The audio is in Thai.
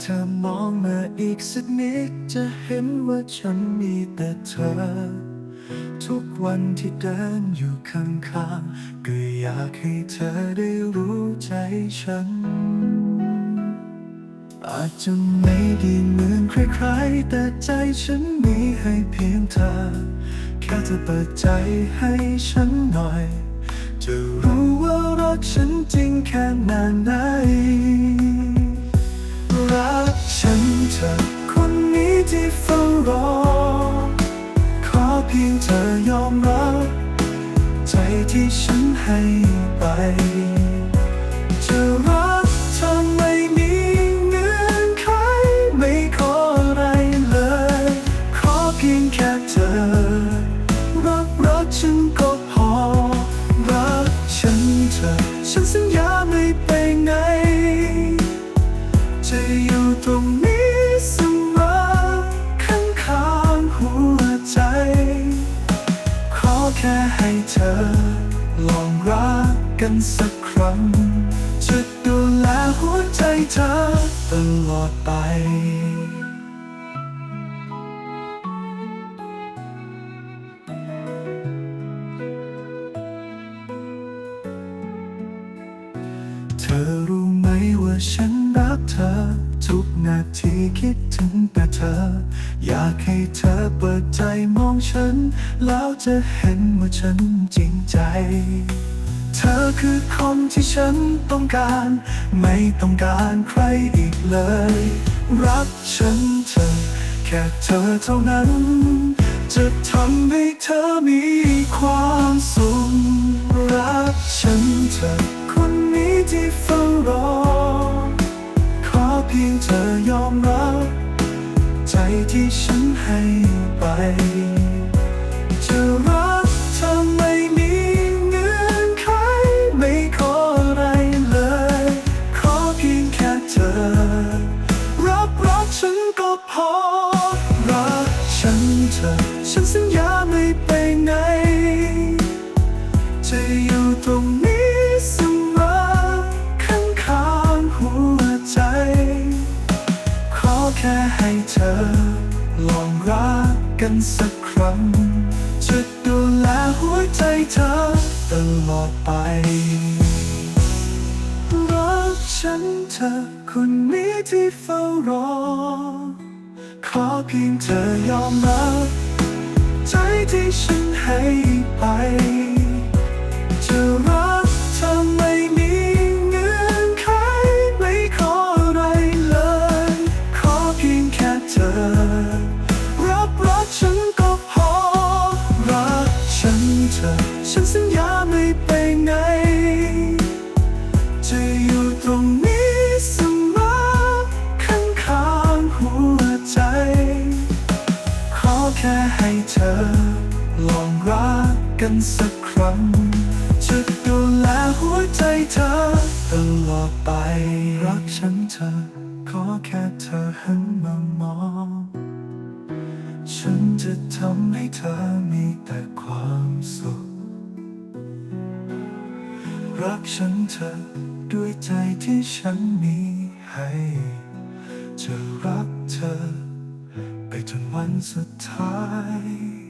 เธอมองมาอีกสักนิด จะเห็นว่าฉันมีแต่เธอ ทุกวันที่เดินอยู่ข้างๆก็อยากให้เธอได้รู้ใจฉัน อาจจะไม่ดีเหมือนใครๆ แต่ใจฉันมีให้เพียงเธอ แค่เธอเปิดใจให้ฉันหน่อย จะรู้ว่ารักฉันจริงแค่นานไหน ยงเธอยอมรับ ใจที่ฉันให้ไป จะรักเธอไม่มีเงื่อนไขไม่ขออะไรเลย ขอเพียงแค่เธอ รักรักฉันก็พอ รักฉันเธอ ฉันสัญญาไม่ไปไหน จะอยู่ตรงนี้ ให้เธอ ลองรักกันสักครั้ง จะดูแลหัวใจเธอตลอดไปเธอรู้ไหมว่าฉันรักเธอ นาทีคิดถึงแต่เธอ อยากให้เธอเปิดใจมองฉัน แล้วจะเห็นว่าฉันจริงใจ เธอคือคนที่ฉันต้องการ ไม่ต้องการใครอีกเลย รักฉันเธอ แค่เธอเท่านั้น จะทำให้เธอมีความสุขรัก ที่ฉันให้ไป จะรักเธอไม่มีเงื่อนไขไม่ขออะไรเลย ขอเพียงแค่เธอ รับรักฉันก็พอ รักฉันเธอ ฉันสัญญาไม่ไปไหน จะอยู่ตรงนี้ สักครั้ง จะดูแลหัวใจเธอตลอดไป รักฉันเธอคนนี้ที่เฝ้ารอ ขอเพียงเธอยอมรับ ใจที่ฉันให้ไป ธอ ฉันสัญญาไม่ไปไหน จะอยู่ตรงนี้เสมอข้างข้างๆหัวใจ ขอแค่ให้เธอ ลองรักกันสักครั้ง จะดูแลหัวใจเธอตลอดไปรักฉันเธอ ขอแค่เธอหันมามอง ฉันจะทำให้เธอมีแต่ความสุข รักฉันเธอด้วยใจที่ฉันมีให้ จะรักเธอ ไปจนวันสุดท้าย